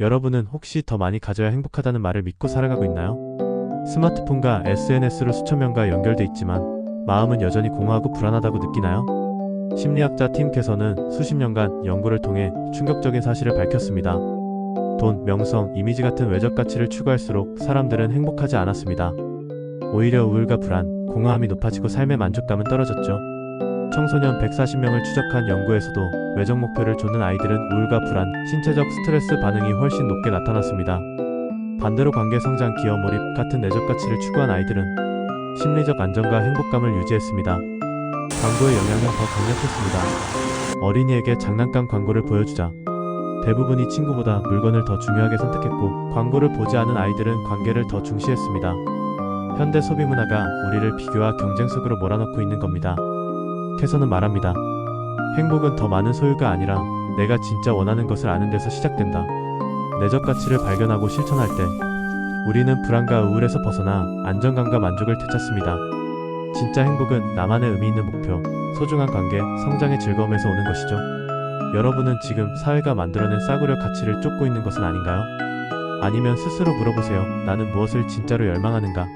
여러분은 혹시 더 많이 가져야 행복하다는 말을 믿고 살아가고 있나요? 스마트폰과 SNS로 수천 명과 연결돼 있지만 마음은 여전히 공허하고 불안하다고 느끼나요? 심리학자 팀 캐서는 수십 년간 연구를 통해 충격적인 사실을 밝혔습니다. 돈, 명성, 이미지 같은 외적 가치를 추구할수록 사람들은 행복하지 않았습니다. 오히려 우울과 불안, 공허함이 높아지고 삶의 만족감은 떨어졌죠. 청소년 140명을 추적한 연구에서도 외적 목표를 좇는 아이들은 우울과 불안, 신체적 스트레스 반응이 훨씬 높게 나타났습니다. 반대로 관계 성장, 기업 몰입 같은 내적 가치를 추구한 아이들은 심리적 안정과 행복감을 유지했습니다. 광고의 영향은 더 강력했습니다. 어린이에게 장난감 광고를 보여주자. 대부분이 친구보다 물건을 더 중요하게 선택했고, 광고를 보지 않은 아이들은 관계를 더 중시했습니다. 현대 소비 문화가 우리를 비교와 경쟁 속으로 몰아넣고 있는 겁니다. 캐서는 말합니다. 행복은 더 많은 소유가 아니라 내가 진짜 원하는 것을 아는 데서 시작된다. 내적 가치를 발견하고 실천할 때 우리는 불안과 우울에서 벗어나 안정감과 만족을 되찾습니다. 진짜 행복은 나만의 의미 있는 목표, 소중한 관계, 성장의 즐거움에서 오는 것이죠. 여러분은 지금 사회가 만들어낸 싸구려 가치를 쫓고 있는 것은 아닌가요? 아니면 스스로 물어보세요. 나는 무엇을 진짜로 열망하는가?